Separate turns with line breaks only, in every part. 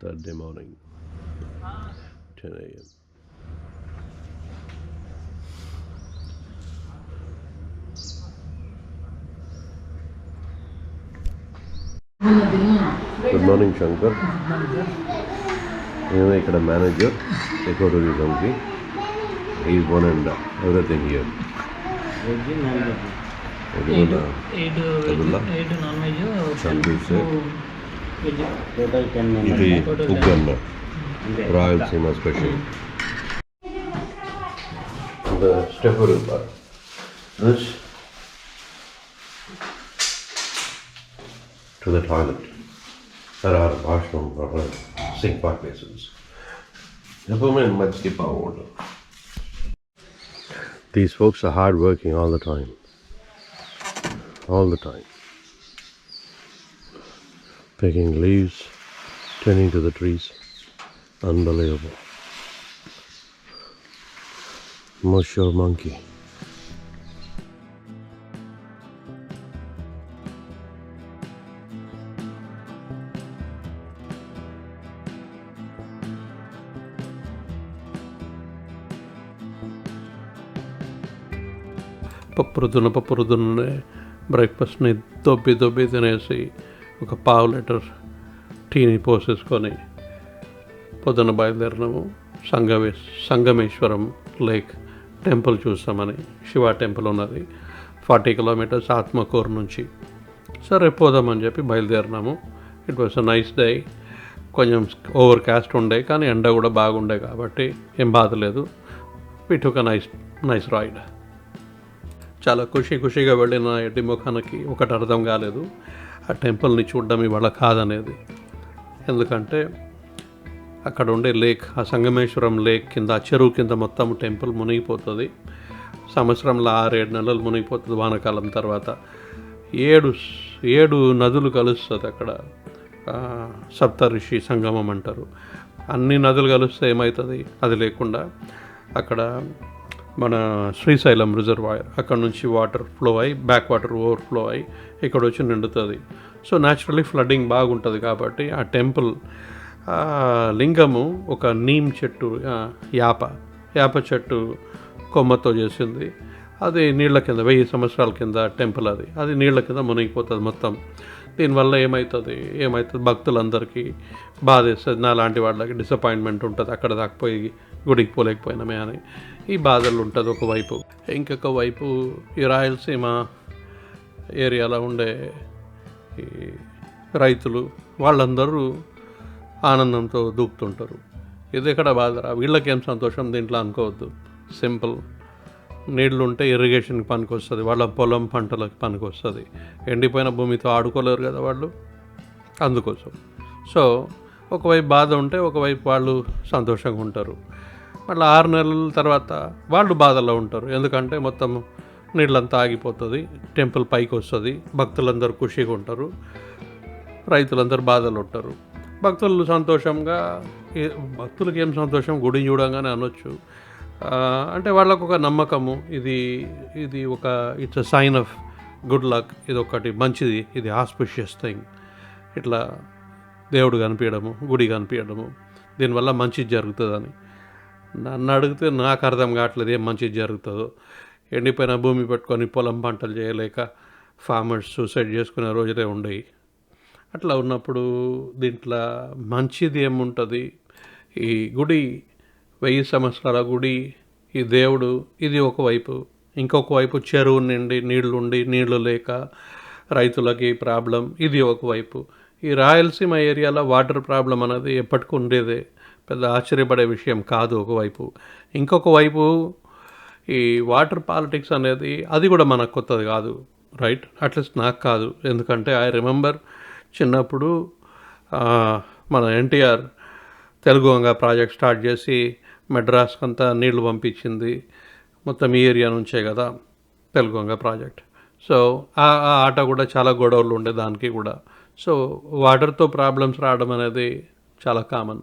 third day morning, 10 a.m. Good morning Shankar నేను ఇక్కడ manager eco టూరిజంకి ఈ
one and everything
here veg
non
veg eight eight Abdullah?
Veg
eight
non veg
ఇది
ఉగ్గమ్మ
Rayalaseema special స్టెఫర్ to the toilet there are washroom sink park basins. Everyone must order. These folks are hard working all the time. All the time. picking leaves, tending to the trees. Unbelievable. Mushroom monkey.
ಪಪ್ಪರದನ್ನು ಪಪ್ಪರದನ್ನೇ ಬ್ರೇಕ್ಫಾಸ್ಟ್ನ ದೊಬ್ಬಿ ದೊಬ್ಬಿ ತಿನ್ನಿಸಿ ఒక పావు litre టీని పోసేసుకొని పొద్దున బయలుదేరినాము. సంగమే సంగమేశ్వరం లేక్ టెంపుల్ చూస్తామని శివ టెంపుల్ ఉన్నది. ఫార్టీ కిలోమీటర్స్ ఆత్మకూరు నుంచి. సరే పోదామని చెప్పి బయలుదేరినాము. It was a nice day కొంచెం ఓవర్ కాస్ట్ ఉండే కానీ ఎండ కూడా బాగుండే కాబట్టి ఏం బాధ లేదు. ఇట్ ఒక నైస్ నైస్ రైడ్ చాలా ఖుషి ఖుషిగా వెళ్ళిన ఎడ్డి ముఖానికి ఒకటి అర్థం కాలేదు. ఆ టెంపుల్ని చూడడం ఇవాళ కాదనేది. ఎందుకంటే అక్కడ ఉండే లేక్ ఆ సంగమేశ్వరం లేక్ కింద ఆ చెరువు కింద మొత్తం టెంపుల్ మునిగిపోతుంది. సంవత్సరంలో ఆరేడు నెలలు మునిగిపోతుంది వానకాలం తర్వాత. ఏడు ఏడు నదులు కలుస్తుంది అక్కడ. సప్తఋషి సంగమం అంటారు. అన్ని నదులు కలిస్తే ఏమవుతుంది అది లేకుండా అక్కడ మన శ్రీశైలం రిజర్వాయర్. అక్కడ నుంచి వాటర్ ఫ్లో అయ్యి బ్యాక్ వాటర్ ఓవర్ఫ్లో అయ్యి ఇక్కడ వచ్చి నిండుతుంది. సో న్యాచురలీ ఫ్లడ్డింగ్ బాగుంటుంది కాబట్టి ఆ టెంపుల్ లింగము ఒక నీమ్ చెట్టు యాప. యాప చెట్టు కొమ్మతో చేసింది. అది నీళ్ళ కింద వెయ్యి సంవత్సరాల కింద టెంపుల్ అది. అది నీళ్ళ కింద మునిగిపోతుంది మొత్తం. దీనివల్ల ఏమవుతుంది ఏమవుతుంది భక్తులందరికీ బాధ వేస్తుంది నా లాంటి వాళ్ళకి డిసప్పాయింట్మెంట్ ఉంటుంది. అక్కడ దాకపోయి గుడికి పోలేకపోయినామే అని. ఈ బాధలు ఉంటుంది ఒకవైపు ఇంకొక వైపు ఈ రాయలసీమ ఏరియాలో ఉండే ఈ రైతులు వాళ్ళందరూ ఆనందంతో దూకుతుంటారు. ఇది ఎక్కడ బాధరా వీళ్ళకేం సంతోషం? దీంట్లో అనుకోవద్దు. సింపుల్. నీళ్ళు ఉంటే ఇరిగేషన్కి పనికి వస్తుంది వాళ్ళ పొలం పంటలకు పనికి వస్తుంది ఎండిపోయిన భూమితో ఆడుకోలేరు కదా వాళ్ళు? అందుకోసం. సో ఒకవైపు బాధ ఉంటే ఒకవైపు వాళ్ళు సంతోషంగా ఉంటారు. మళ్ళీ ఆరు నెలల తర్వాత వాళ్ళు బాధలో ఉంటారు. ఎందుకంటే మొత్తం నీళ్ళంతా ఆగిపోతుంది టెంపుల్ పైకి వస్తుంది భక్తులందరూ ఖుషిగా ఉంటారు రైతులందరూ బాధలు ఉంటారు. భక్తులు సంతోషంగా భక్తులకి ఏం సంతోషం? గుడి చూడంగానే అనొచ్చు. అంటే వాళ్ళకు ఒక నమ్మకము ఇది ఇది ఒక it's a sign of good luck ఇది ఒకటి మంచిది ఇది ఆస్పిషియస్ థింగ్ ఇట్లా దేవుడు కనిపించడము గుడి కనిపించడము దీనివల్ల మంచి జరుగుతుందని. నన్ను అడిగితే నాకు అర్థం కావట్లేదు ఏం మంచిది జరుగుతుందో. ఎండిపోయిన భూమి పెట్టుకొని పొలం పంటలు చేయలేక ఫార్మర్స్ సూసైడ్ చేసుకునే రోజులే ఉండేవి అట్లా ఉన్నప్పుడు దీంట్లో మంచిది ఏముంటుంది? ఈ గుడి వెయ్యి సంవత్సరాల గుడి ఈ దేవుడు ఇది ఒకవైపు. ఇంకొక వైపు చెరువు నిండి నీళ్ళు ఉండి నీళ్ళు లేక రైతులకి ప్రాబ్లం ఇది ఒకవైపు. ఈ రాయలసీమ ఏరియాలో వాటర్ ప్రాబ్లం అనేది ఎప్పటికీ ఉండేదే. పెద్ద ఆశ్చర్యపడే విషయం కాదు ఒకవైపు ఇంకొక వైపు ఈ వాటర్ పాలిటిక్స్ అనేది అది కూడా మనకు కొత్తది కాదు రైట్? అట్లీస్ట్ నాకు కాదు. ఎందుకంటే ఐ రిమెంబర్ చిన్నప్పుడు మన ఎన్టీఆర్ తెలుగు వంగ ప్రాజెక్ట్ స్టార్ట్ చేసి మెడ్రాస్కి అంతా నీళ్ళు పంపించింది మొత్తం ఈ ఏరియా నుంచే కదా తెలుగు వంగ ప్రాజెక్ట్. సో ఆ ఆట కూడా చాలా గొడవలు ఉండే దానికి కూడా. సో వాటర్తో ప్రాబ్లమ్స్ రావడం అనేది చాలా కామన్.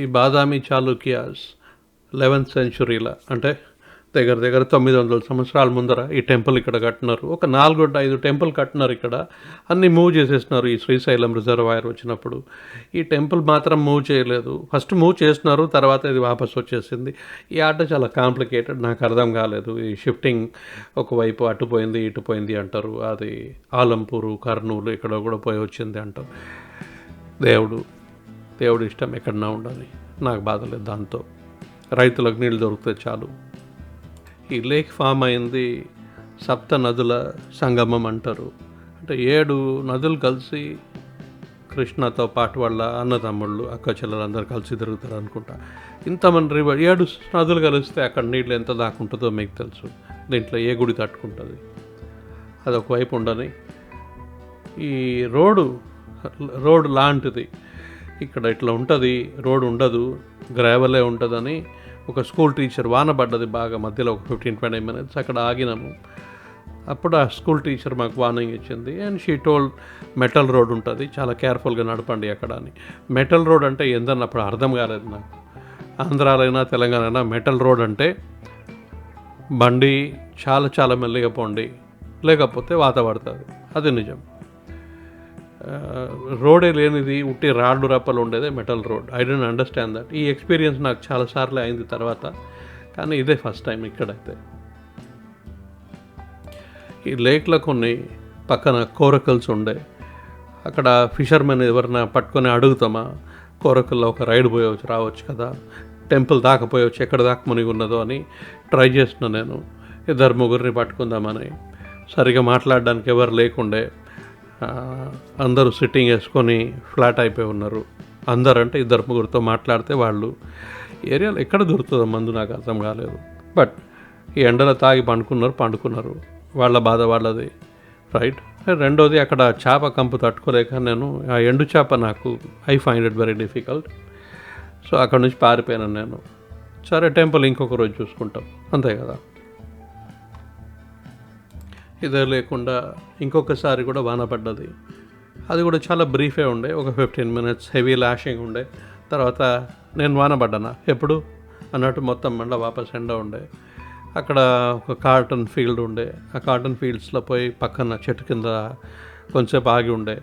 ఈ బాదామి చాళుక్యాస్ లెవెన్త్ సెంచురీలో అంటే దగ్గర దగ్గర తొమ్మిది వందల సంవత్సరాల ముందర ఈ టెంపుల్ ఇక్కడ కట్టినారు. ఒక నాలుగు ఐదు టెంపుల్ కట్టినారు ఇక్కడ. అన్ని మూవ్ చేసేసినారు ఈ శ్రీశైలం రిజర్వాయర్ వచ్చినప్పుడు. ఈ టెంపుల్ మాత్రం మూవ్ చేయలేదు. ఫస్ట్ మూవ్ చేసినారు తర్వాత ఇది వాపస్ వచ్చేసింది. ఈ ఆట చాలా కాంప్లికేటెడ్ నాకు అర్థం కాలేదు. ఈ షిఫ్టింగ్ ఒకవైపు అటు పోయింది ఇటు పోయింది అంటారు. అది ఆలంపూరు కర్నూలు ఇక్కడ కూడా పోయి వచ్చింది అంటారు. దేవుడు దేవుడు ఇష్టం ఎక్కడన్నా ఉండాలి. నాకు బాధ లేదు దాంతో. రైతులకు నీళ్ళు దొరికితే చాలు. ఈ లేక్ ఫామ్ అయింది. సప్త నదుల సంగమం అంటారు. అంటే ఏడు నదులు కలిసి కృష్ణతో పాటు వాళ్ళ అన్నదమ్ముళ్ళు అక్క చెల్లెలు అందరు కలిసి తిరుగుతారు అనుకుంటా. ఇంతమంది రివర్ ఏడు నదులు కలిస్తే అక్కడ నీళ్ళు ఎంత దాకుంటుందో మీకు తెలుసు. దీంట్లో ఏ గుడి తట్టుకుంటుంది? అది ఒకవైపు ఉండని. ఈ రోడ్డు రోడ్ లాంటిది. ఇక్కడ ఇట్లా ఉంటుంది రోడ్ ఉండదు గ్రావెలే ఉంటుందని ఒక స్కూల్ టీచర్ వాన పడ్డది బాగా మధ్యలో ఒక ఫిఫ్టీన్ ట్వంటీ మినిట్స్ అక్కడ ఆగినాము. అప్పుడు ఆ స్కూల్ టీచర్ మాకు వార్నింగ్ ఇచ్చింది and she told metal road ఉంటుంది చాలా కేర్ఫుల్గా నడపండి అక్కడ అని. మెటల్ రోడ్ అంటే ఏందని అప్పుడు అర్థం కాలేదు నాకు. ఆంధ్రాలైనా తెలంగాణ మెటల్ రోడ్ అంటే బండి చాలా చాలా మెల్లిగా పోండి లేకపోతే వాత పడుతుంది. అది నిజం. రోడే లేనిది ఉట్టి రాళ్ళు రప్పలు ఉండేదే metal road. I don't understand that ఈ ఎక్స్పీరియన్స్ నాకు చాలాసార్లు అయింది తర్వాత. కానీ ఇదే ఫస్ట్ టైం ఇక్కడైతే. ఈ లేక్లో కొన్ని పక్కన కోరకల్స్ ఉండే. అక్కడ ఫిషర్మెన్ ఎవరైనా పట్టుకొని అడుగుతామా? కోరకల్లో ఒక రైడ్ పోయవచ్చు రావచ్చు కదా? టెంపుల్ దాకపోయవచ్చు ఎక్కడ దాకా మునిగి ఉన్నదో అని ట్రై చేసిన నేను. ఇద్దరు ముగ్గురిని పట్టుకుందామని. సరిగా మాట్లాడడానికి ఎవరు లేకుండే. అందరూ సిట్టింగ్ వేసుకొని ఫ్లాట్ అయిపోయి ఉన్నారు. అందరు అంటే ఇద్దరు ముగ్గురితో మాట్లాడితే వాళ్ళు ఏరియాలో ఎక్కడ దొరుకుతుందో మందు నాకు అర్థం కాలేదు. బట్ ఈ ఎండలో తాగి పండుకున్నారు పండుకున్నారు. వాళ్ళ బాధ వాళ్ళది రైట్ రెండోది అక్కడ చేప కంపు తట్టుకోలేక నేను ఆ ఎండు చేప నాకు I find it very difficult so అక్కడ నుంచి పారిపోయాను నేను. సరే టెంపుల్ ఇంకొక రోజు చూసుకుంటాం. అంతే కదా? ఇదే లేకుండా ఇంకొకసారి కూడా వాన పడ్డది. అది కూడా చాలా బ్రీఫే ఉండే ఒక ఫిఫ్టీన్ మినిట్స్ హెవీ లాషింగ్ ఉండే. తర్వాత నేను వాన పడ్డానా? ఎప్పుడు? అన్నట్టు మొత్తం మళ్ళీ వాపస్ ఎండ ఉండే. అక్కడ ఒక కాటన్ ఫీల్డ్ ఉండే. ఆ కాటన్ ఫీల్డ్స్లో పోయి పక్కన చెట్టు కింద కొంచెంసేపు ఆగి ఉండే.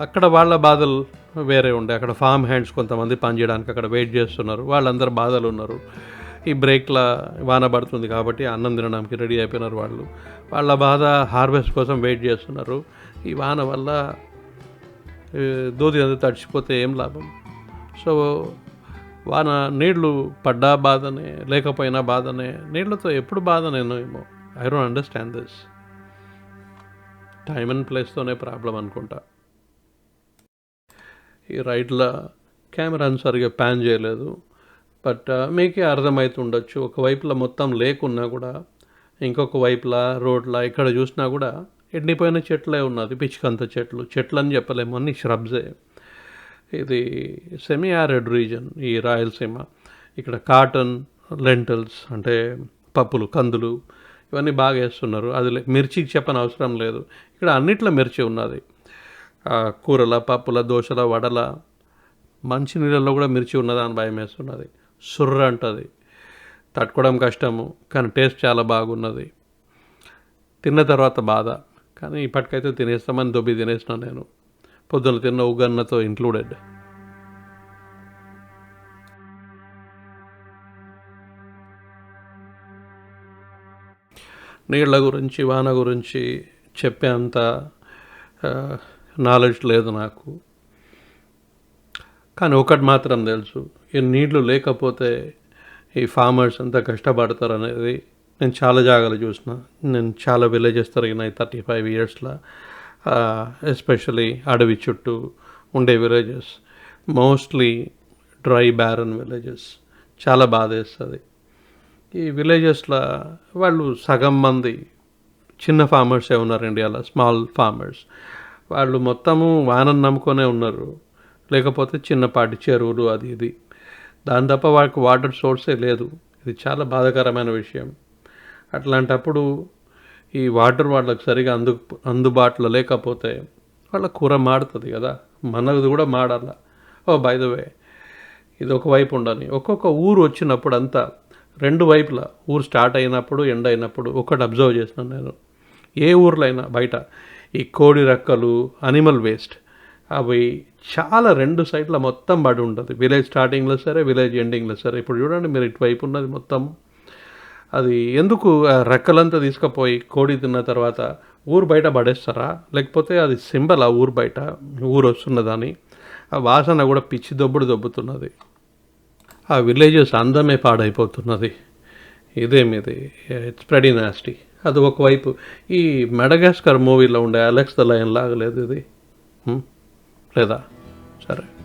అక్కడ వాళ్ళ బాధలు వేరే ఉండే. అక్కడ ఫామ్ హ్యాండ్స్ కొంతమంది పనిచేయడానికి అక్కడ వెయిట్ చేస్తున్నారు. వాళ్ళందరూ బాధలు ఉన్నారు. ఈ బ్రేక్ల వాన పడుతుంది కాబట్టి అన్నం తినడానికి రెడీ అయిపోయినారు వాళ్ళు. వాళ్ళ బాధ హార్వెస్ట్ కోసం వెయిట్ చేస్తున్నారు. ఈ వాన వల్ల దోతి దూది అంతా తడిచిపోతే ఏం లాభం? సో వాన నీళ్ళు పడ్డా బాధనే లేకపోయినా బాధనే నీళ్ళతో ఎప్పుడు బాధ నేను ఏమో. I don't understand this. Time and ప్లేస్తోనే problem అనుకుంటా. ఈ రైడ్లో కెమెరాని సరిగా ప్యాన్ చేయలేదు. బట్ మీకే అర్థమవుతుండొచ్చు ఒకవైపులా మొత్తం లేకున్నా కూడా ఇంకొక వైపులా రోడ్లా ఇక్కడ చూసినా కూడా ఎండిపోయిన చెట్లే ఉన్నది పిచ్చికంత చెట్లు. చెట్లు అని చెప్పలేము అన్ని ష్రబ్సే ఇది సెమీ యారెడ్ రీజన్ ఈ రాయలసీమ. ఇక్కడ కాటన్ లెంటల్స్ అంటే పప్పులు కందులు ఇవన్నీ బాగా వేస్తున్నారు. అది లే- మిర్చికి చెప్పని అవసరం లేదు. ఇక్కడ అన్నిట్లో మిర్చి ఉన్నది. కూరల పప్పుల దోశల వడల మంచి నీళ్ళల్లో కూడా మిర్చి ఉన్నదా అని భయం వేస్తున్నది. సుర్ర అంటుంది. తట్టుకోవడం కష్టము కానీ టేస్ట్ చాలా బాగున్నది. తిన్న తర్వాత బాధ కానీ ఇప్పటికైతే తినేస్తామని దొబ్బి తినేసిన నేను. పొద్దున తిన్న ఉగన్నతో ఇంక్లూడెడ్ నీళ్ళ గురించి వాన గురించి చెప్పేంత నాలెడ్జ్ లేదు నాకు. కానీ ఒకటి మాత్రం తెలుసు ఈ నీళ్ళు లేకపోతే ఈ ఫార్మర్స్ అంతా కష్టపడతారు అనేది నేను చాలా జాగాలు చూసిన. నేను చాలా విలేజెస్ తిరిగినాయి థర్టీ ఫైవ్ ఇయర్స్లో ఎస్పెషలీ అడవి చుట్టూ ఉండే villages mostly dry barren villages చాలా బాధ వేస్తుంది. ఈ విలేజెస్లో వాళ్ళు సగం మంది చిన్న ఫార్మర్సే ఉన్నారు ఇండియాలో స్మాల్ ఫార్మర్స్ వాళ్ళు మొత్తము వానని నమ్ముకొనే ఉన్నారు. లేకపోతే చిన్నపాటి చెరువులు అది ఇది. దాని తప్ప వాళ్ళకి వాటర్ సోర్సే లేదు. ఇది చాలా బాధాకరమైన విషయం. అట్లాంటప్పుడు ఈ వాటర్ వాళ్ళకి సరిగా అందు అందుబాటులో లేకపోతే వాళ్ళ కూర మాడుతుంది కదా. మనది కూడా మాడాల. ఓ బై ద వే ఇది ఒక వైపు ఉండని ఒక్కొక్క ఊరు వచ్చినప్పుడు అంతా రెండు వైపులా ఊరు స్టార్ట్ అయినప్పుడు ఎండ్ అయినప్పుడు ఒకటి అబ్జర్వ్ చేసినాను నేను. ఏ ఊర్లో అయినా బయట ఈ కోడి రెక్కలు అనిమల్ వేస్ట్ అవి చాలా రెండు సైడ్ల మొత్తం పడి ఉంటుంది. విలేజ్ స్టార్టింగ్లో సరే విలేజ్ ఎండింగ్లో సరే. ఇప్పుడు చూడండి మీరు ఇటువైపు ఉన్నది మొత్తం. అది ఎందుకు ఆ రెక్కలంతా తీసుకుపోయి కోడి తిన్న తర్వాత ఊరు బయట పడేస్తారా? లేకపోతే అది సింబల్ ఆ ఊరు బయట ఊరు వస్తున్నదని? ఆ వాసన కూడా పిచ్చి దొబ్బుడు దొబ్బుతున్నది. ఆ విలేజెస్ అందమే పాడైపోతున్నది. ఇదేమిది ఇట్స్ ప్రెడీ నాస్టీ అది ఒకవైపు ఈ మెడగాస్కర్ మూవీలో ఉండే అలెక్స్ ద లయన్ లాగలేదు ఇది. లేదా? సరే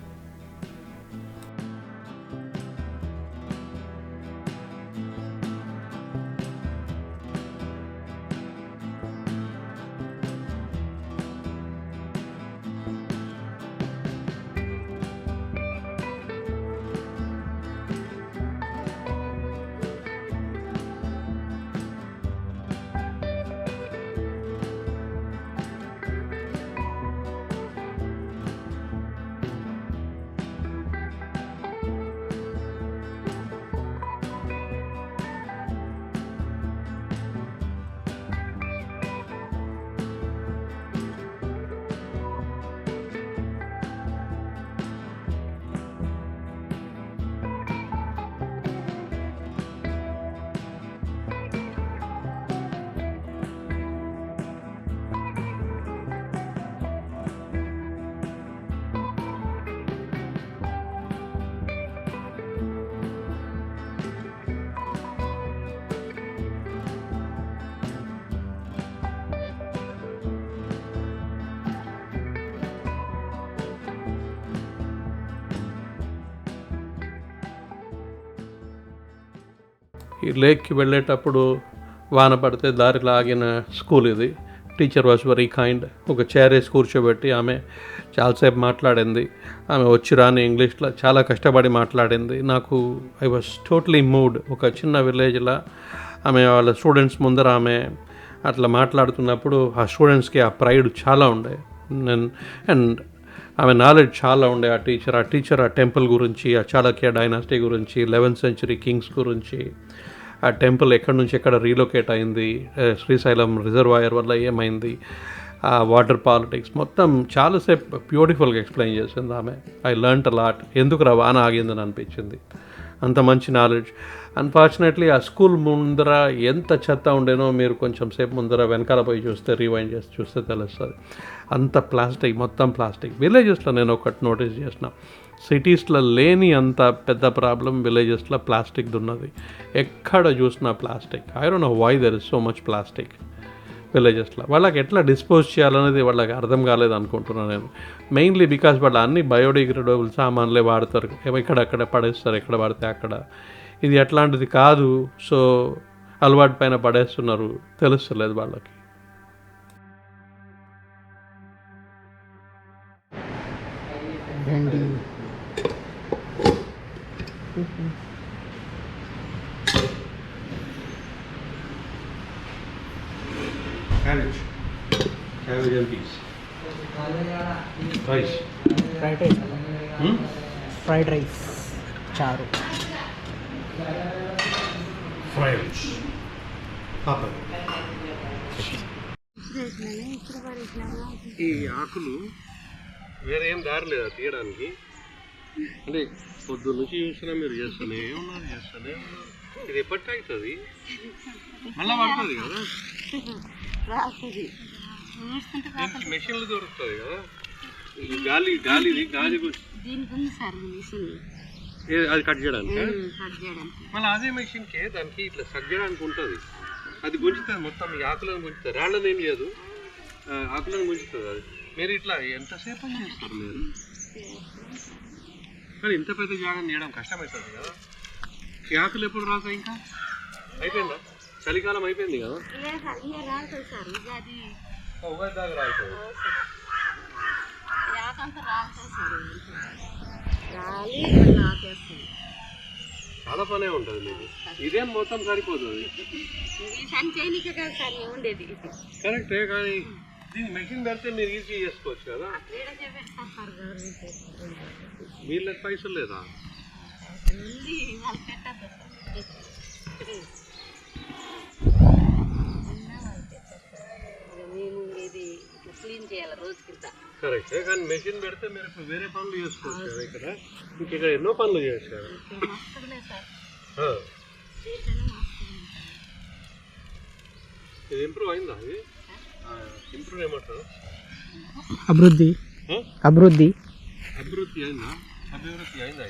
ఈ లేక్కి వెళ్ళేటప్పుడు వాన పడితే దారిలో ఆగిన స్కూల్ ఇది. టీచర్ వాజ్ వెరీ కైండ్ ఒక చైర్ వేసి కూర్చోబెట్టి ఆమె చాలాసేపు మాట్లాడింది. ఆమె వచ్చి రాని ఇంగ్లీష్లో చాలా కష్టపడి మాట్లాడింది. నాకు ఐ వాజ్ టోటలీ మూడ్ ఒక చిన్న విలేజ్లో ఆమె వాళ్ళ స్టూడెంట్స్ ముందర ఆమె అట్లా మాట్లాడుతున్నప్పుడు ఆ స్టూడెంట్స్కి ఆ ప్రైడ్ చాలా ఉండే. నేను అండ్ ఆమె నాలెడ్జ్ చాలా ఉండే ఆ టీచర్ ఆ టీచర్ ఆ టెంపుల్ గురించి ఆ చాళక్య డైనాసిటీ గురించి లెవెన్త్ సెంచరీ కింగ్స్ గురించి. ఆ టెంపుల్ ఎక్కడి నుంచి ఎక్కడ రీలొకేట్ అయింది శ్రీశైలం రిజర్వాయర్ వల్ల ఏమైంది ఆ వాటర్ పాలిటిక్స్ మొత్తం చాలాసేపు బ్యూటిఫుల్గా ఎక్స్ప్లెయిన్ చేసింది ఆమె. ఐ లర్న్ట్ లాట్ ఎందుకు రవాణా ఆగిందని అనిపించింది. అంత మంచి నాలెడ్జ్ అన్ఫార్చునేట్లీ ఆ స్కూల్ ముందర ఎంత చెత్త ఉండేనో మీరు కొంచెం సేపు ముందర వెనకాల పోయి చూస్తే రీవైండ్ చేసి చూస్తే తెలుస్తుంది. అంత ప్లాస్టిక్ మొత్తం ప్లాస్టిక్ విలేజెస్లో నేను ఒకటి నోటీస్ చేసిన. సిటీస్లో లేని అంత పెద్ద ప్రాబ్లం విలేజెస్లో ప్లాస్టిక్ ఉన్నది ఎక్కడ చూసినా plastic. I don't know why there is so much plastic విలేజెస్లో. వాళ్ళకి ఎట్లా డిస్పోజ్ చేయాలనేది వాళ్ళకి అర్థం కాలేదు అనుకుంటున్నాను నేను. మెయిన్లీ బికాస్ వాళ్ళు అన్ని బయోడిగ్రేడబుల్ సామాన్లే వాడతారు. ఎక్కడక్కడ పడేస్తారు ఎక్కడ పడితే అక్కడ. ఇది ఎట్లాంటిది కాదు. సో అలవాటు పైన పడేస్తున్నారు. తెలుస్తలేదు వాళ్ళకి.
भेंडी
ఫ్రైడ్ రైస్ ఫ్రైడ్ రైస్ చారు ఈ ఆకులు వేరేం దారి లేదా తీయడానికి? అంటే పొద్దు నుంచి చూసినా మీరు చేస్తూనే ఉన్నారు చేస్తూనే ఉన్నారు. ఇది ఎప్పటికి అవుతుంది? మళ్ళా పడుతుంది కదా? దీనికి మెషిన్లు దొరుకుతుంది కదా? గాలి గాలిది గాలి
దీనికి సార్ మిషన్.
అది కట్ చేయడానికి? మళ్ళీ అదే మెషిన్కి దానికి ఇట్లా సగ్గడానికి ఉంటుంది. అది గుంజుతుంది మొత్తం ఈ ఆకులను గుంజుతుంది. రాళ్ళని ఏం లేదు. ఆకులను గుంజుతుంది అది. మీరు ఇట్లా ఎంతసేపు చేస్తారు మీరు? కానీ ఇంత పెద్ద జాగం చేయడం కష్టమవుతుంది కదా. ఈ ఆకులు ఎప్పుడు రాసాయి ఇంకా? అయిపోయిందా? చలికాలం అయిపోయింది కదా.
ఉగాది
దాకా
రాలుతుంది
చాలా పనే ఉంటుంది మీకు. ఇదేం మొత్తం సరిపోతుంది కరెక్టే కానీ దీన్ని మెషిన్ పెడితే మీరు ఈజీ చేసుకోవచ్చు కదా? వీళ్ళకి పైసలు లేదా?
ఉంది ఇది క్లీన్ రోజు
కరెక్ట్ కానీ మెషిన్ పెడితే మీరు ఇప్పుడు వేరే పనులు చేసుకోవచ్చు కదా ఇక్కడ? ఇంక ఇక్కడ ఎన్నో పనులు చేయొచ్చు కదా ఇది ఇంప్రూవ్ అయిందా అది ఇంప్రూవ్ ఏమంటారు?
అభివృద్ధి? అభివృద్ధి.
అభివృద్ధి అయిందా? అభివృద్ధి అయిందా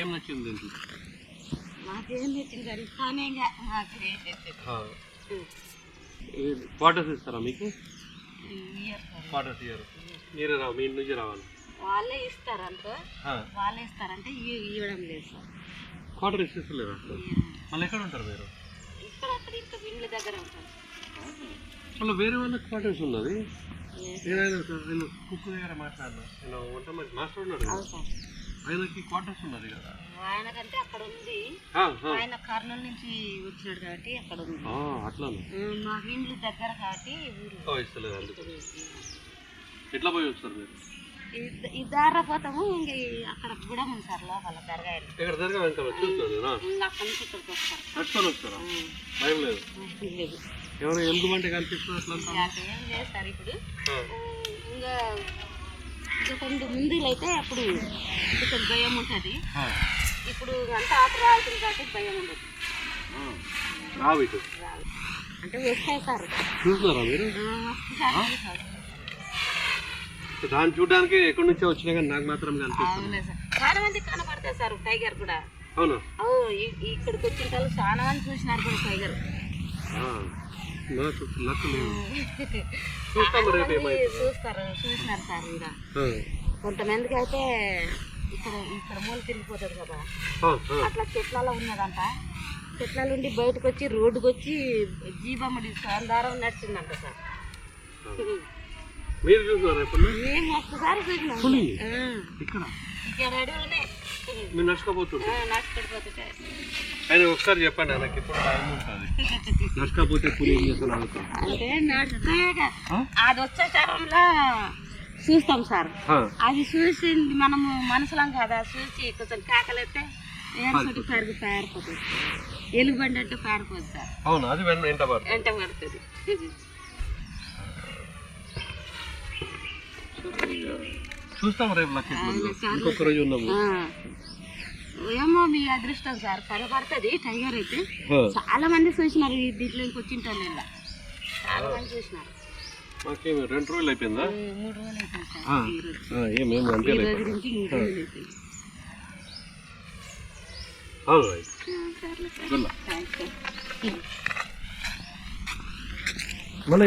ఏం నచ్చింది దీంట్లో? క్వార్టర్స్ ఇస్తారా మీకు? క్వార్టర్స్ ఇయ్యరు మీరే రావు మీ నుంచి రావాలి.
వాళ్ళే ఇస్తారంటే. వాళ్ళే ఇస్తారంటే ఇవ్వడం లేదు సార్.
క్వార్టర్ ఇస్తలేరా? మళ్ళీ ఎక్కడ ఉంటారు మీరు? మళ్ళీ వేరే వాళ్ళకి క్వార్టర్స్ ఉన్నది? నేనైనా సార్ నేను కుక్ దగ్గర మాట్లాడినా? నేను వంట మంచి మాస్టర్ ఉన్నాడు ఆయనకి క్వార్టర్స్ ఉన్నది కదా.
ఆయనకంటే అక్కడ ఉంది. ఆయన కర్నూలు నుంచి వచ్చినాడు కాబట్టి అక్కడ ఉంది. ఉమ్, మా ఇండ్లు దగ్గర కాబట్టి ఊరు.
ఇస్తలేదు అందుకు. ఎట్లా పోయి వస్తారు మీరు?
ఈ దారా పోతాము ఇంకా అక్కడ కూడా ఉంది సార్ లోపల దర్గాయలు
ఇక్కడ చూస్తాను
వస్తారు.
భయం లేదు. ఎవరు కనిపిస్తుంది
ఏం లేదు సార్ ఇప్పుడు? ఇంకా ఇంకా కొన్ని ముందులు అయితే అప్పుడు కొంచెం భయం ఉంటుంది. ఇప్పుడు అంతా ఆట రావాల్సింది కాబట్టి భయం ఉండదు.
రావు.
అంటే వస్తాయి సార్
చూస్తున్నారా మీరు
ఆ, మస్తు సార్ చూసారు.
దాన్ని చూడడానికి ఎక్కడి నుంచో వచ్చినా కానీ నాకు మాత్రం కనిపిస్తుంది
చాలా మంది కనపడతాయి సార్ టైగర్ కూడా.
అవునా?
ఇక్కడికి వచ్చిన వాళ్ళు చాలా మంది చూసినారు కూడా టైగర్.
నాకు లక్ లేదు. రేపు.
చూస్తారు చూసినారు సార్
ఆ.
కొంతమందికి అయితే ఇక్కడ ఇక్కడ మూల తిరిగిపోతుంది కదా. అట్లా చెట్లలో ఉన్నదంట. చెట్ల నుండి బయటకు వచ్చి రోడ్డుకు వచ్చి జీబమ్మడి సందారం నడిచిందంట సార్.
మీరు చూస్తున్నారా ఎప్పుడు
మేము మస్తు సార్ చూసినాం?
పులి? ఇక్కడ.
ఇక్కడ అడవులనే
మీరు నడుచుకోపోతుంటే.
నష్టపడిపోతుంటే
ఆయన ఒకసారి చెప్పండి నాకు ఇప్పుడు టైం ఉంటుంది. నడుచుకోపోతే పులి ఏం చేస్తాను అడుగుతాను
అంటే నడిస్తే
ఆ?
అది వచ్చే చూస్తాం సార్. అది చూసి మనము మనసులం కదా చూసి కొంచెం కేకలెత్తే ఏర్సటి పరుగు పారిపోతుంది. ఎలుగుబండి అంటే పారిపోతుంది సార్.
అవును? అది వెంట వెంట పడుతుంది.
వెంట పడుతుంది.
చూస్తాం రేపు. ఇంకొక రోజు ఉన్నాము.
ఏమో మీ అదృష్టం సార్. కనపడుతుంది టైగర్ అయితే. చాలా మంది చూసినారు ఈ దీంట్లోకి వచ్చింటాను ఇలా చాలా మంది చూసినారు.
మాకేమి రెండు రోజులు అయిపోయిందా?
మూడు రోజులు
ఏమేమి రైట్ గుడ్ మళ్ళీ